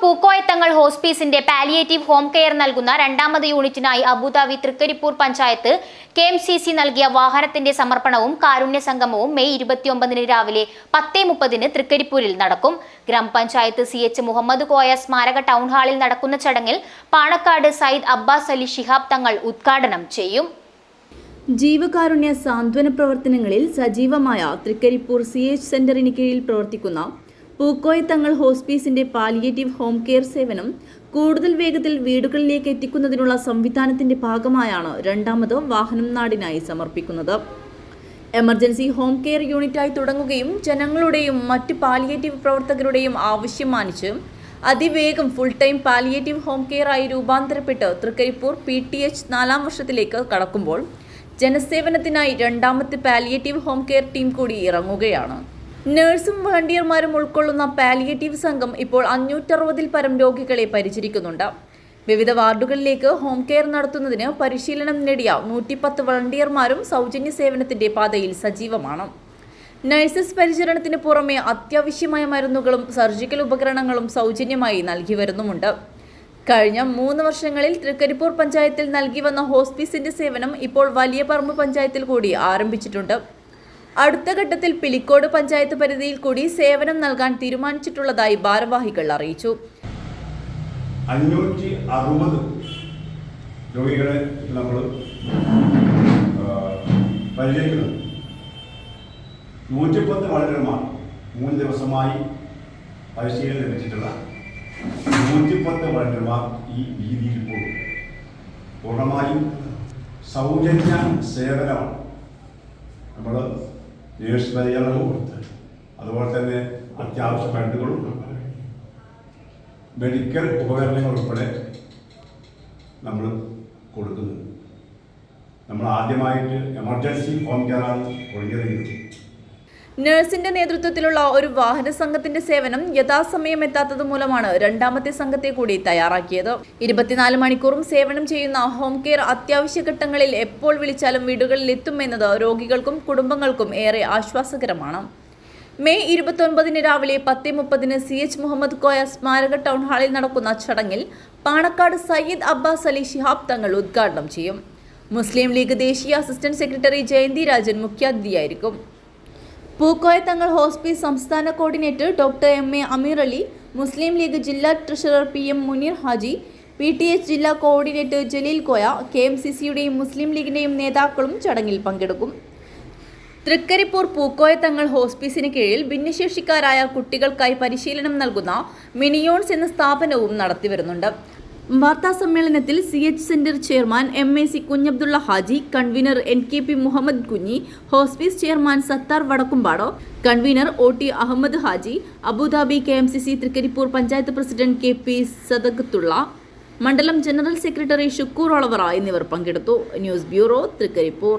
പൂക്കോയത്തങ്ങൾ ഹോസ്പീസിന്റെ palliative home care നൽകുന്ന രണ്ടാമത് യൂണിറ്റിനായി Abu Dhabi Thrikaripur panchayat K M C C നൽകിയ വാഹനത്തിന്റെ സമർപ്പണവും കാരുണ്യ സംഗമവും മെയ് ഇരുപത്തിയൊമ്പതിന് രാവിലെ പത്തേ മുപ്പതിന് തൃക്കരിപ്പൂരിൽ നടക്കും. ഗ്രാമപഞ്ചായത്ത് സി എച്ച് മുഹമ്മദ് കോയ സ്മാരക ടൗൺ ഹാളിൽ നടക്കുന്ന ചടങ്ങിൽ പാണക്കാട് സയ്യിദ് അബ്ബാസ് അലി ഷിഹാബ് തങ്ങൾ ഉദ്ഘാടനം ചെയ്യും. ജീവകാരുണ്യ സാന്ത്വന പ്രവർത്തനങ്ങളിൽ സജീവമായ തൃക്കരിപ്പൂർ സി എച്ച് സെന്ററിന് കീഴിൽ പ്രവർത്തിക്കുന്ന Pookoya Thangal ഹോസ്പീസിന്റെ palliative home care സേവനം കൂടുതൽ വേഗത്തിൽ വീടുകളിലേക്ക് എത്തിക്കുന്നതിനുള്ള സംവിധാനത്തിന്റെ ഭാഗമായാണ് രണ്ടാമത് വാഹനം നാടിനായി സമർപ്പിക്കുന്നത്. എമർജൻസി ഹോം കെയർ യൂണിറ്റായി തുടങ്ങുകയും ജനങ്ങളുടെയും മറ്റ് പാലിയേറ്റീവ് പ്രവർത്തകരുടെയും ആവശ്യം മാനിച്ച് അതിവേഗം full time palliative home care ആയി രൂപാന്തരപ്പെട്ട് തൃക്കരിപ്പൂർ പി ടി എച്ച് നാലാം വർഷത്തിലേക്ക് കടക്കുമ്പോൾ ജനസേവനത്തിനായി രണ്ടാമത്തെ പാലിയേറ്റീവ് ഹോം കെയർ ടീം കൂടി ഇറങ്ങുകയാണ്. നഴ്സും വളണ്ടിയർമാരും ഉൾക്കൊള്ളുന്ന പാലിയേറ്റീവ് സംഘം ഇപ്പോൾ അഞ്ഞൂറ്ററുപതിൽ പരം രോഗികളെ പരിചരിക്കുന്നുണ്ട്. വിവിധ വാർഡുകളിലേക്ക് ഹോം കെയർ നടത്തുന്നതിന് പരിശീലനം നേടിയ നൂറ്റിപ്പത്ത് വളണ്ടിയർമാരും സൗജന്യ സേവനത്തിന്റെ പാതയിൽ സജീവമാണ്. നഴ്സസ് പരിചരണത്തിന് പുറമെ അത്യാവശ്യമായ മരുന്നുകളും സർജിക്കൽ ഉപകരണങ്ങളും സൗജന്യമായി നൽകി വരുന്നുമുണ്ട്. കഴിഞ്ഞ മൂന്ന് വർഷങ്ങളിൽ തൃക്കരിപ്പൂർ പഞ്ചായത്തിൽ നൽകി വന്ന ഹോസ്പീസിന്റെ സേവനം ഇപ്പോൾ വലിയ പറമ്പ് പഞ്ചായത്തിൽ കൂടി ആരംഭിച്ചിട്ടുണ്ട്. അടുത്ത ഘട്ടത്തിൽ പിലിക്കോട് പഞ്ചായത്ത് പരിധിയിൽ കൂടി സേവനം നൽകാൻ തീരുമാനിച്ചിട്ടുള്ളതായി ഭാരവാഹികൾ അറിയിച്ചു. അഞ്ഞൂറ്റി അറുപത് രോഗികളെ നമ്മൾ പരിചരിക്കുന്നത് നൂറ്റിപ്പത്ത് വളരെമാർ മൂന്ന് ദിവസമായി പരിശീലനം ലഭിച്ചിട്ടുള്ള നൂറ്റിപ്പത്ത് വളരെമാർ ഈ രീതിയിൽ പോകും. പൂർണമായും സൗജന്യ സേവനമാണ്. നമ്മൾ നേഴ്സ് പരിചരണവും അതുപോലെ തന്നെ അത്യാവശ്യ ഫണ്ടുകളും മെഡിക്കൽ ഉപകരണങ്ങൾ ഉൾപ്പെടെ നമ്മൾ കൊടുക്കുന്നത് നമ്മൾ ആദ്യമായിട്ട് എമർജൻസി ഹോം കെയറാണ് തുടങ്ങിയത് നഴ്സിന്റെ നേതൃത്വത്തിലുള്ള ഒരു വാഹന സംഘത്തിന്റെ സേവനം യഥാസമയം എത്താത്തത് മൂലമാണ് രണ്ടാമത്തെ സംഘത്തെ കൂടി തയ്യാറാക്കിയത്. ഇരുപത്തിനാല് മണിക്കൂറും സേവനം ചെയ്യുന്ന ഹോം കെയർ അത്യാവശ്യ ഘട്ടങ്ങളിൽ എപ്പോൾ വിളിച്ചാലും വീടുകളിൽ എത്തുമെന്നത് രോഗികൾക്കും കുടുംബങ്ങൾക്കും ഏറെ ആശ്വാസകരമാണ്. മെയ് ഇരുപത്തൊൻപതിന് രാവിലെ പത്ത് മുപ്പതിന് സി എച്ച് മുഹമ്മദ് കോയ സ്മാരക ടൗൺ ഹാളിൽ നടക്കുന്ന ചടങ്ങിൽ പാണക്കാട് സയ്യിദ് അബ്ബാസ് അലി ശിഹാബ് തങ്ങൾ ഉദ്ഘാടനം ചെയ്യും. മുസ്ലിം ലീഗ് ദേശീയ അസിസ്റ്റന്റ് സെക്രട്ടറി ജയന്തി രാജൻ മുഖ്യാതിഥിയായിരിക്കും. പൂക്കോയ തങ്ങൾ ഹോസ്പിസ് സംസ്ഥാന coordinator doctor M A Ameer Ali Muslim League ജില്ലാ treasurer P M Muneer Haji P T H ജില്ലാ coordinator Jaleel Koya K M C സിയുടെയും മുസ്ലിം ലീഗിന്റെയും നേതാക്കളും ചടങ്ങിൽ പങ്കെടുക്കും. തൃക്കരിപ്പൂർ പൂക്കോയ തങ്ങൾ ഹോസ്പീസിന് കീഴിൽ ഭിന്നശേഷിക്കാരായ കുട്ടികൾക്കായി പരിശീലനം നൽകുന്ന മിനിയോൺസ് എന്ന സ്ഥാപനവും നടത്തിവരുന്നുണ്ട്. വാർത്താ സമ്മേളനത്തിൽ C H centre chairman M A C Kunhabdulla Haji convener N K P Muhammed Kunhi hospice chairman Sathar Vadakkumpad convener O T Ahammed Haji Abu Dhabi K M C C Thrikaripur panchayat president K P Sadakathulla മണ്ഡലം general secretary Shukoor Olavara എന്നിവർ പങ്കെടുത്തു. News bureau Thrikaripur.